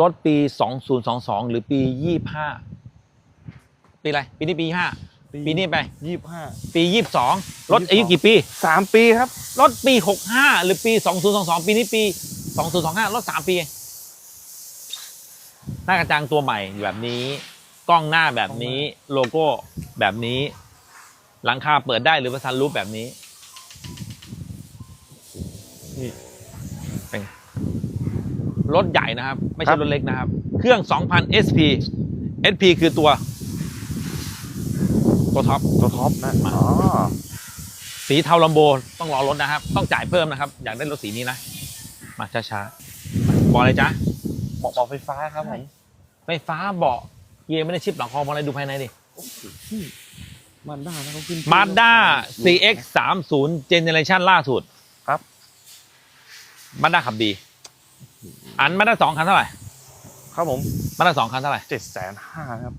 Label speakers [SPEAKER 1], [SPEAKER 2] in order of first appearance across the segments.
[SPEAKER 1] รถปี 2022 หรือปี 25 ปีอะไร ปีนี้ปี 25 ปีนี้ไป
[SPEAKER 2] ยี่สิบห้า
[SPEAKER 1] ปี 22 รถอายุกี่ปี
[SPEAKER 2] สามปีครับ
[SPEAKER 1] รถปี 65 หรือปี 2022 ปีนี้ปี 2025 รถ 3 ปีเองหน้ากระจังตัวใหม่แบบนี้ กล้องหน้าแบบนี้ โลโก้แบบนี้ หลังคาเปิดได้หรือว่าซันรูปแบบนี้
[SPEAKER 2] นี่
[SPEAKER 1] เป็นไง รถใหญ่นะครับ ไม่
[SPEAKER 2] ครั
[SPEAKER 1] ใช่
[SPEAKER 2] บ
[SPEAKER 1] รถเล็กนะครับ เครื่อง 2,000 SP SP คือตัว ตัวท็อป
[SPEAKER 2] ตัวท็อปนะ
[SPEAKER 1] มา
[SPEAKER 2] อ๋อ
[SPEAKER 1] สีเทาลัมโบต้องรอรถนะครับ ต้องจ่ายเพิ่มนะครับ อยากได้รถสีนี้นะ มาช้าๆบอกเลยจ้ะ
[SPEAKER 2] เหมาะกับไฟฟ้าครับผม
[SPEAKER 1] ไฟฟ้าเบาะเกียร์ไม่ได้ชิปหลังคอมอะไรดูภายในดิ
[SPEAKER 2] มันด้านะเขาขึ้น
[SPEAKER 1] มาด้า CX 3 0 Generation ล่าสุด
[SPEAKER 2] ครับ
[SPEAKER 1] มาด้าขับดี อันมาด้าสองคันเท่าไหร่
[SPEAKER 2] ครับผม
[SPEAKER 1] มาด้าสองคันเท่าไหร่
[SPEAKER 2] เจ็ดแสนห้าครับ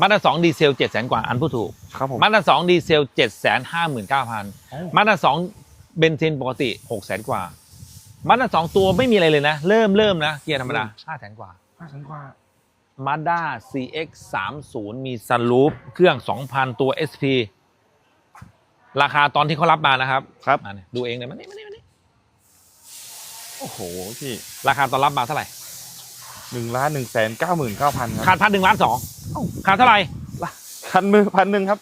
[SPEAKER 1] มาด้าสองดีเซลเจ็ดแสนกว่าอันผู้ถูก
[SPEAKER 2] ครับผม
[SPEAKER 1] มาด้าสองดีเซลเจ็ดแสนห้าหมื่นเก้าพัน
[SPEAKER 2] โอ้
[SPEAKER 1] มาด้าสองเบนซินปกติหกแสนกว่ามาด้าสองตัวไม่มีอะไรเลยนะ เริ่มเริ่มนะเกียร์ธรรมดาห้าแสนกว่า
[SPEAKER 2] ห้าแสนกว่า
[SPEAKER 1] มาด้า CX 3 0มีซันรูฟเครื่อง 2,000 ตัว SP ราคาตอนที่เขารับมานะครับ
[SPEAKER 2] ครับ
[SPEAKER 1] มาเนี่ยดูเองเลยมานี่มานี่มานี่
[SPEAKER 2] โอ้โหพี่
[SPEAKER 1] ราคาตอนรับมาเท่าไหร่
[SPEAKER 2] หนึ่งล้านหนึ่งแสนเก้าหมื่นเก้าพันค
[SPEAKER 1] ขา
[SPEAKER 2] รับ
[SPEAKER 1] ดพันหนึ่งล้านสองขาดเท่าไหร่
[SPEAKER 2] พันมือพันหนึ่งครับ